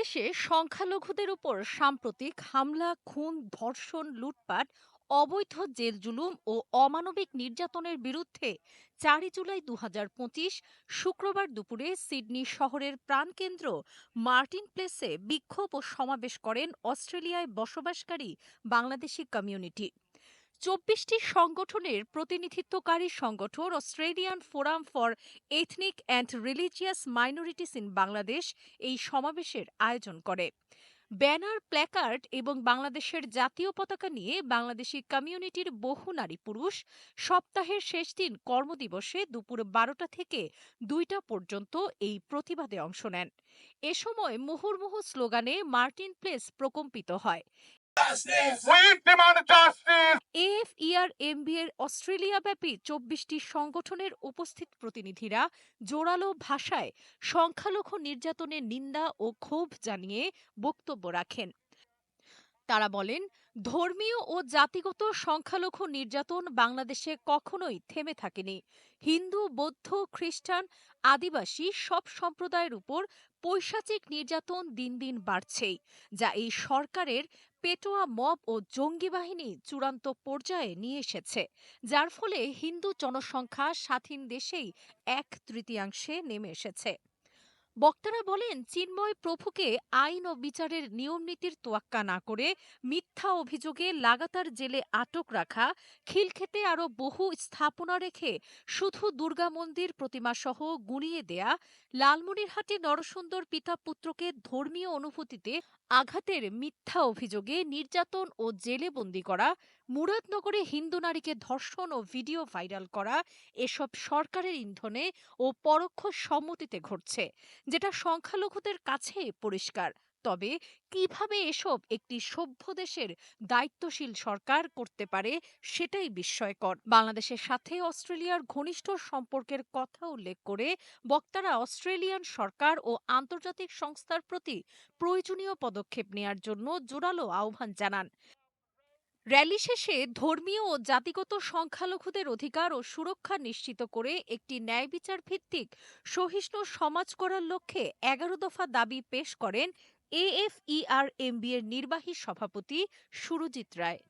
বাংলাদেশে সংখ্যালঘুদের উপর সাম্প্রতিক হামলা, খুন, ধর্ষণ, লুটপাট, অবৈধ জেল জুলুম ও অমানবিক নির্যাতনের বিরুদ্ধে চারই জুলাই দু হাজার পঁচিশ শুক্রবার দুপুরে সিডনি শহরের প্রাণকেন্দ্র মার্টিন প্লেসে বিক্ষোভ ও সমাবেশ করেন অস্ট্রেলিয়ায় বসবাসকারী বাংলাদেশি কমিউনিটি। চব্বিশটি সংগঠনের প্রতিনিধিত্বকারী সংগঠন Australian forum for ethnic and religious minorities in Bangladesh এই সমাবেশের আয়োজন করে। ব্যানার, প্ল্যাকার্ড এবং বাংলাদেশের জাতীয় পতাকা নিয়ে বাংলাদেশি কমিউনিটির বহু নারী পুরুষ সপ্তাহের শেষ দিন কর্মদিবসে দুপুর বারোটা থেকে দুইটা পর্যন্ত এই প্রতিবাদে অংশ নেন। এ সময় মুহুর্মুহু স্লোগানে মার্টিন প্লেস প্রকম্পিত হয়। অস্ট্রেলিয়াব্যাপী চব্বিশটি সংগঠনের উপস্থিত প্রতিনিধিরা জোরালো ভাষায় সংখ্যালঘু নির্যাতনের নিন্দা ও ক্ষোভ জানিয়ে বক্তব্য রাখেন। তারা বলেন, ধর্মীয় ও জাতিগত সংখ্যালঘু নির্যাতন বাংলাদেশে কখনোই থেমে থাকেনি। হিন্দু, বৌদ্ধ, খ্রিস্টান, আদিবাসী সব সম্প্রদায়ের উপর পৈশাচিক নির্যাতন দিন দিন বাড়ছেই, যা এই সরকারের পেটোয়া মব ও জঙ্গি বাহিনী চূড়ান্ত পর্যায়ে নিয়ে এসেছে। যার ফলে হিন্দু জনসংখ্যা স্বাধীন দেশেই এক তৃতীয়াংশে নেমে এসেছে। বক্তারা বলেন, চিন্ময় প্রভুকে আইন ও বিচারের নিয়মনীতির তোয়াক্কা না করে মিথ্যা অভিযোগে লাগাতার জেলে আটক রাখা, খিলক্ষেতে আরও বহু স্থাপনা রেখে শুধু দুর্গা মন্দির প্রতিমাসহ গুঁড়িয়ে দেয়া, লালমনিরহাটে নরসুন্দর পিতা পুত্রকে ধর্মীয় অনুভূতিতে আঘাতের মিথ্যা অভিযোগে নির্যাতন ও জেলে বন্দি করা, মুরাদনগরে হিন্দু নারীকে ধর্ষণ ও ভিডিও ভাইরাল করা, এসব সরকারের ইন্ধনে ও পরোক্ষ সম্মতিতে ঘটছে। যেটা সংখ্যালঘুদের কাছে পরিষ্কার। তবে কীভাবে এসব একটি সভ্য দেশের দায়িত্বশীল সরকার করতে পারে সেটাই বিস্ময়কর। বাংলাদেশের সাথে অস্ট্রেলিয়ার ঘনিষ্ঠ সম্পর্কের কথা উল্লেখ করে বক্তারা অস্ট্রেলিয়ান সরকার ও আন্তর্জাতিক সংস্থার প্রতি প্রয়োজনীয় পদক্ষেপ নেয়ার জন্য জোরালো আহ্বান জানান। র্যালি শেষে ধর্মীয় ও জাতিগত সংখ্যালঘুদের অধিকার ও সুরক্ষা নিশ্চিত করে একটি ন্যায় বিচার ভিত্তিক সহিষ্ণু সমাজ করার লক্ষ্যে এগারো দফা দাবি পেশ করেন এএফইআরএমবি নির্বাহী সভাপতি সুরজিৎ রায়।